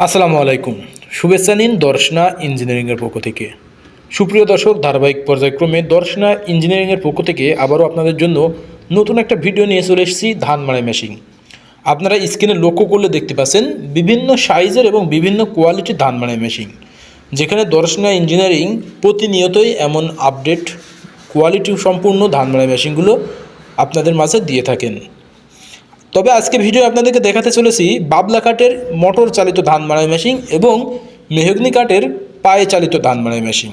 আসসালামু আলাইকুম। শুভেচ্ছা নিন দর্শনা ইঞ্জিনিয়ারিংয়ের পক্ষ থেকে। সুপ্রিয় দর্শক, ধারাবাহিক পর্যায়ক্রমে দর্শনা ইঞ্জিনিয়ারিংয়ের পক্ষ থেকে আবারও আপনাদের জন্য নতুন একটা ভিডিও নিয়ে চলে এসেছি ধান মাড়াই মেশিন। আপনারা স্ক্রিনে লক্ষ্য করলে দেখতে পাচ্ছেন বিভিন্ন সাইজের এবং বিভিন্ন কোয়ালিটির ধান মাড়াই মেশিন, যেখানে দর্শনা ইঞ্জিনিয়ারিং প্রতিনিয়তই এমন আপডেট কোয়ালিটি সম্পূর্ণ ধান মাড়াই মেশিনগুলো আপনাদের মাঝে দিয়ে থাকেন। তবে আজকে ভিডিও আপনাদেরকে দেখাতে চলেছি বাবলা কাঠের মোটর চালিত ধান মাড়াই মেশিন এবং মেহগনি কাঠের পায়ে চালিত ধান মাড়াই মেশিন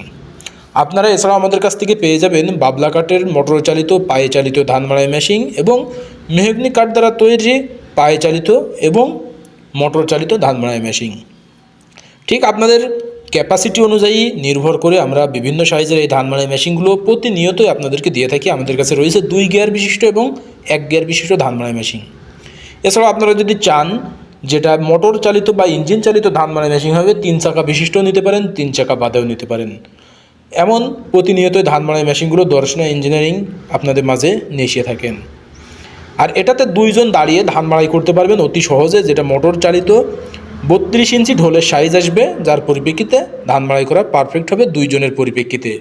আপনারা এছাড়াও আমাদের কাছ থেকে পেয়ে যাবেন বাবলা কাঠের মোটর চালিত, পায়ে চালিত ধান মাড়াই মেশিন এবং মেহগনি কাঠ দ্বারা তৈরি পায়ে চালিত এবং মোটর চালিত ধান মাড়াই মেশিন ঠিক আপনাদের ক্যাপাসিটি অনুযায়ী নির্ভর করে আমরা বিভিন্ন সাইজের এই ধান মাড়াই মেশিনগুলো প্রতিনিয়তই আপনাদেরকে দিয়ে থাকি। আমাদের কাছে রয়েছে দুই গিয়ার বিশিষ্ট এবং এক গিয়ার বিশিষ্ট ধান মাড়াই মেশিন এছাড়াও আপনারা যদি চান যেটা মোটর চালিত বা ইঞ্জিন চালিত ধান মাড়াই মেশিন হবে, তিন চাকা বিশিষ্ট নিতে পারেন, তিন চাকা বাদেও নিতে পারেন। এমন প্রতিনিয়তই ধান মাড়াই মেশিনগুলো দর্শনা ইঞ্জিনিয়ারিং আপনাদের মাঝে এসে থাকেন। আর এটাতে দুইজন দাঁড়িয়ে ধান মাড়াই করতে পারবেন অতি সহজে, যেটা মোটর চালিত বত্রিশ ইঞ্চি ঢোলের সাইজ আসবে, যার পরিপ্রেক্ষিতে ধান মাড়াই করা পারফেক্ট হবে দুইজনের পরিপ্রেক্ষিতে।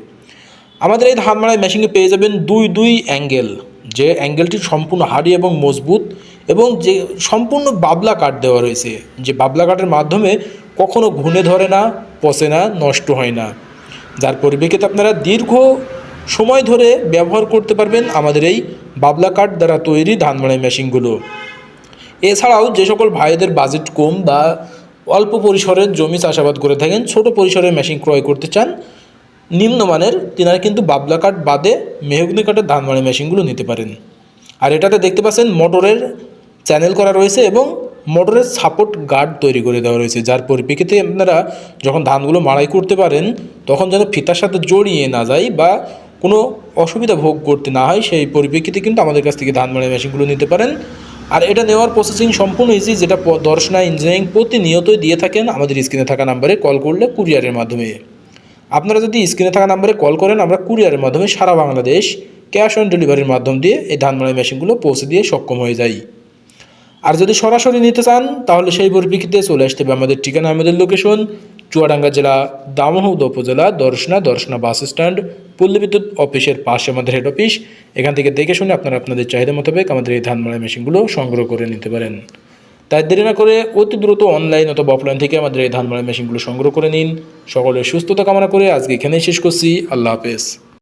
আমাদের এই ধান মাড়াই মেশিনে পেয়ে যাবেন দুই দুই অ্যাঙ্গেল, যে অ্যাঙ্গেলটি সম্পূর্ণ হাড়ি এবং মজবুত এবং যে সম্পূর্ণ বাবলা কাঠ দেওয়া রয়েছে, যে বাবলা কাঠের মাধ্যমে কখনো ঘুণে ধরে না, পচে না, নষ্ট হয় না। যার পরিপ্রেক্ষিতে আপনারা দীর্ঘ সময় ধরে ব্যবহার করতে পারবেন আমাদের এই বাবলা কাঠ দ্বারা তৈরি ধান মাড়াই মেশিনগুলো। এছাড়াও যে সকল ভাইদের বাজেট কম বা অল্প পরিসরের জমি চাষাবাদ করে থাকেন, ছোট পরিসরের মেশিন ক্রয় করতে চান, নিম্নমানের তিনারা কিন্তু বাবলা কাঠ বাদে মেহগুনি কাঠের ধান মাড়াই মেশিনগুলো নিতে পারেন। আর এটাতে দেখতে পাচ্ছেন মোটরের চ্যানেল করা রয়েছে এবং মোটরের সাপোর্ট গার্ড তৈরি করে দেওয়া রয়েছে। যার পরিপ্রেক্ষিতে আপনারা যখন ধানগুলো মাড়াই করতে পারেন, তখন যেন ফিতার সাথে জড়িয়ে না যায় বা কোনো অসুবিধা ভোগ করতে না হয়, সেই পরিপ্রেক্ষিতে কিন্তু আমাদের কাছ থেকে ধান মাড়াই মেশিনগুলো নিতে পারেন। আর এটা নেওয়ার প্রসেসিং সম্পূর্ণ ইজি যেটা দর্শনা ইঞ্জিনিয়ারিং প্রতিনিয়তই দিয়ে থাকেন আমাদের স্ক্রিনে থাকা নাম্বারে কল করলে কুরিয়ারের মাধ্যমে। আপনারা যদি স্ক্রিনে থাকা নাম্বারে কল করেন, আমরা কুরিয়ারের মাধ্যমে সারা বাংলাদেশ ক্যাশ অন ডেলিভারির মাধ্যম দিয়ে এই ধান মাড়াই মেশিনগুলো পৌঁছে দিয়ে সক্ষম হয়ে যাই। আর যদি সরাসরি নিতে চান, তাহলে সেই পরিপ্রেক্ষিতে চলে আসতে হবে আমাদের ঠিকানা, আমাদের লোকেশন চুয়াডাঙ্গা জেলা দামোহদ উপজেলা, দর্শনা দর্শনা বাস স্ট্যান্ড পল্লী বিদ্যুৎ অফিসের পাশে আমাদের হেড অফিস এখান থেকে দেখে শুনে আপনারা আপনাদের চাহিদা মোতাবেক আমাদের এই ধান মাড়াই মেশিনগুলো সংগ্রহ করে নিতে পারেন। তাই দেরি না করে অতি দ্রুত অনলাইন অথবা অফলাইন থেকে আমাদের এই ধান মাড়াই মেশিনগুলো সংগ্রহ করে নিন। সকলের সুস্থতা কামনা করে আজকে এখানেই শেষ করছি। আল্লাহ হাফেজ।